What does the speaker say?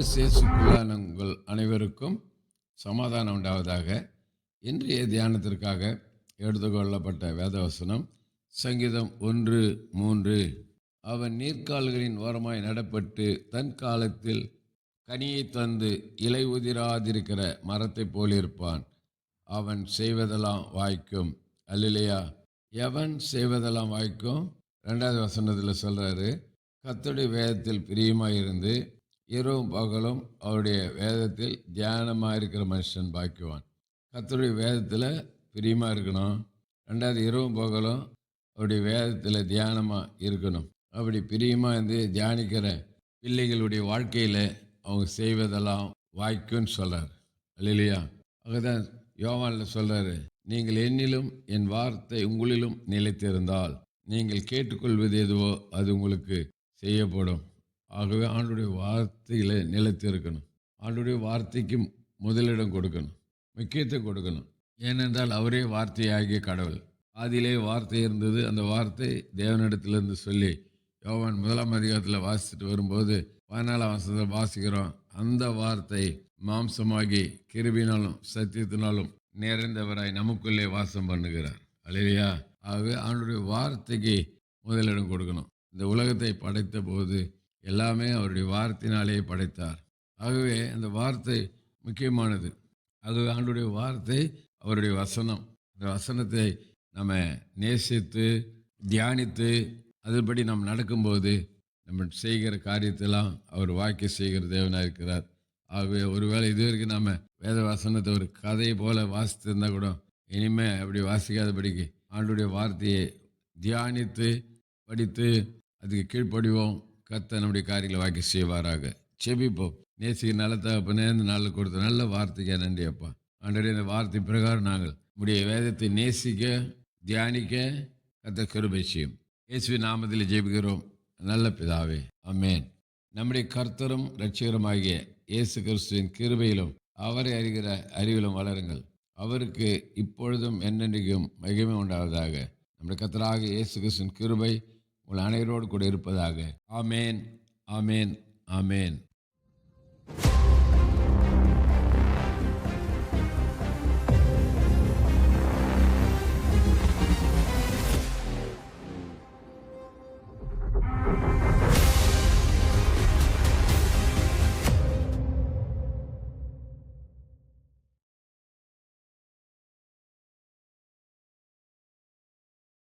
கிறிஸ்தியேசுக்குள்ளான உங்கள் அனைவருக்கும் சமாதானம் உண்டாவதாக இன்றைய தியானத்திற்காக எடுத்துக்கொள்ளப்பட்ட வேதவசனம் சங்கீதம் ஒன்று மூன்று. அவன் நீர்க்கால்களின் ஓரமாய் நடப்பட்டு தன் காலத்தில் கனியை தந்து இலை உதிராதிருக்கிற மரத்தைப் போலிருப்பான் அவன் செய்வதெல்லாம் வாய்க்கும். அல்லையா எவன் செய்வதெல்லாம் வாய்க்கும்? ரெண்டாவது வசனத்தில் சொல்கிறாரு கர்த்தருடைய வேதத்தில் பிரியமாக இருந்து இரவும் பகலும் அவருடைய வேதத்தில் தியானமாக இருக்கிற மனுஷன் பாக்கிவான் கத்தருடைய வேதத்தில் பிரியமாக இருக்கணும். ரெண்டாவது இரவும் பகலும் அவருடைய வேதத்தில் தியானமாக இருக்கணும். அப்படி பிரியமாக இருந்து தியானிக்கிற பிள்ளைகளுடைய வாழ்க்கையில் அவங்க செய்வதெல்லாம் வாய்க்கும்னு சொல்கிறார் இல்லையா அதுதான் யோவானில் சொல்கிறாரு நீங்கள் என்னிலும் என் வார்த்தை உங்களிலும் நிலைத்திருந்தால் நீங்கள் கேட்டுக்கொள்வது எதுவோ அது உங்களுக்கு செய்யப்படும். ஆகவே ஆண்டுடைய வார்த்தையில் நிலைத்து இருக்கணும். ஆண்டுடைய வார்த்தைக்கு முதலிடம் கொடுக்கணும். முக்கியத்துவம் கொடுக்கணும். ஏனென்றால் அவரே வார்த்தையாகிய கடவுள். ஆதியிலே வார்த்தை இருந்தது. அந்த வார்த்தை தேவனிடத்திலிருந்து சொல்லி யோவான் முதலாம் அதிகாரத்தில் வாசிச்சுட்டு வரும்போது பதினாலாம் வசனத்தில் வாசிக்கிறோம். அந்த வார்த்தை மாம்சமாகி கிருபினாலும் சத்தியத்தினாலும் நிறைந்தவராய் நமக்குள்ளே வாசம் பண்ணுகிறார். அலையா ஆகவே அவனுடைய வார்த்தைக்கு முதலிடம் கொடுக்கணும். இந்த உலகத்தை படைத்த போது எல்லாமே அவருடைய வார்த்தையினாலேயே படைத்தார். ஆகவே அந்த வார்த்தை முக்கியமானது. அது ஆண்டுடைய வார்த்தை அவருடைய வசனம். அந்த வசனத்தை நம்ம நேசித்து தியானித்து அதுபடி நாம் நடக்கும்போது நம்ம செய்கிற காரியத்தெல்லாம் அவர் வாக்கி செய்கிற தேவனாக இருக்கிறார். ஆகவே ஒருவேளை இது வரைக்கும் நம்ம வேத வசனத்தை ஒரு கதையை போல வாசித்திருந்தா கூட இனிமே அப்படி வாசிக்காதபடிக்கு ஆண்டுடைய வார்த்தையை தியானித்து படித்து அதுக்கு கீழ்ப்படிவோம். கத்த நம்முடைய காரியங்களை வாக்கி செய்வாராக. செபிப்போம் நேசிக்கு நல்ல தகப்பனே இந்த நாளில் கொடுத்த நல்ல வார்த்தைக்கு நன்றி அப்பா. ஆண்டவரே இந்த வார்த்தை பிரகாரம் நாங்கள் உடைய வேதத்தை நேசிக்க தியானிக்க கத்த கிருபை செய்யும். இயேசுவி நாமத்தில் ஜெபிக்கிறோம். நல்ல பிதாவே அமேன் நம்முடைய கர்த்தரும் இரட்சகருமாகிய இயேசு கிறிஸ்துவின் கிருபையிலும் அவரை அறிகிற அறிவிலும் வளருங்கள். அவருக்கு இப்பொழுதும் என்னென்றைக்கும் மகிமை உண்டாவதாக. நம்முடைய கர்த்தராக இயேசு கிறிஸ்துவின் கிருபை உங்கள் அனைவரோடு கூட இருப்பதாக. ஆமேன் ஆமேன் ஆமேன்.